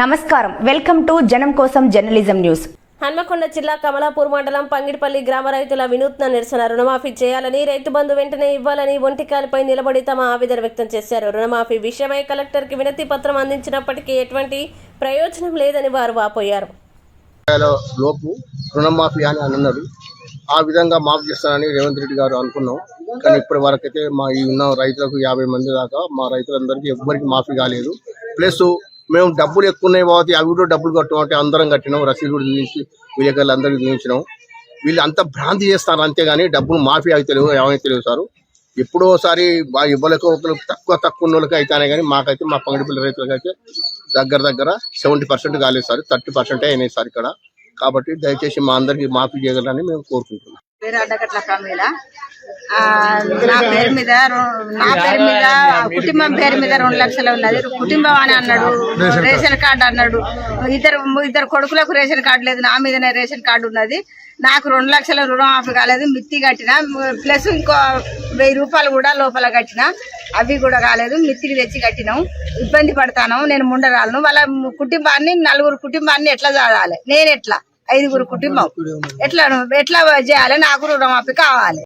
నమస్కారం. Welcome to జనం కోసం జర్నలిజం న్యూస్. హన్మకొండ జిల్లా కమలాపూర్ మండలం పంగిడిపల్లి గ్రామ రైతుల వినూత్న నిరసన రుణమాఫీ చేయాలని రైతు బంధు వెంటనే ఇవ్వాలని ఒంటికాలపై నిలబడి తమ ఆవేదన వ్యక్తం చేశారు. రుణమాఫీ విషయమై కలెక్టర్కి వినతి పత్రం అందించినప్పటికీ ఎటువంటి ప్రయోజనం లేదని వారు వాపోయారు. లోపు రుణమాఫీ అని అని అన్నారు ఆ విధంగా మాఫీ చేస్తానని రేవంత్ రెడ్డి గారు అనుకున్నాం. కానీ ఇప్పటి వరకైతే మా ఈ ఉన్న రైతులకు యాభై మంది దాకా మా రైతులందరికీ ఎవ్వరికి మాఫీ కాలేదు. ప్లస్ మేము డబ్బులు ఎక్కువ ఉన్నాయి కాబట్టి అవి కూడా డబ్బులు కట్టమంటే అందరం కట్టినాం రసీదు కూడా చూపించి విలేకరులు అందరికీ చూపించినాం. వీళ్ళు అంత భ్రాంతి చేస్తారు అంతేగాని డబ్బులు మాఫీ అయితే తెలియదు ఏమైతే తెలియదు సారు. ఎప్పుడో ఒకసారి బాగా ఇవ్వలేక తక్కువ తక్కువ ఉన్నోళ్ళకి అయితేనే కానీ మాకైతే మా పంగడిపల్లి రైతులకు అయితే దగ్గర దగ్గర సెవెంటీ పర్సెంట్ కాలేదు సార్ థర్టీ పర్సెంట్ అయినాయి సార్ ఇక్కడ. కాబట్టి దయచేసి మా అందరికి మాఫీ చేయగలరని మేము కోరుకుంటున్నాం. పేరు అడ్డగట్ల ప్రమీల ఆ, నా పేరు మీద నా పేరు మీద కుటుంబం పేరు మీద రెండు లక్షలు ఉన్నది. కుటుంబం అని అన్నాడు రేషన్ కార్డు. అన్నాడు. ఇద్దరు ఇద్దరు కొడుకులకు రేషన్ కార్డు లేదు నా మీదనే రేషన్ కార్డు ఉన్నది. నాకు రెండు లక్షల రుణమాఫీ కాలేదు మిత్తి కట్టిన. ప్లస్ ఇంకో వెయ్యి రూపాయలు కూడా లోపల కట్టిన. అవి కూడా కాలేదు మిత్తికి తెచ్చి కట్టినాం. ఇబ్బంది పడతాను నేను ముండరాలను. వాళ్ళ కుటుంబాన్ని నలుగురు కుటుంబాన్ని ఎట్లా చదవాలి? నేను ఎట్లా? ఐదుగురు కుటుంబం. ఎట్లా ఎట్లా చేయాలి నాకు రుణమాఫీ కావాలి.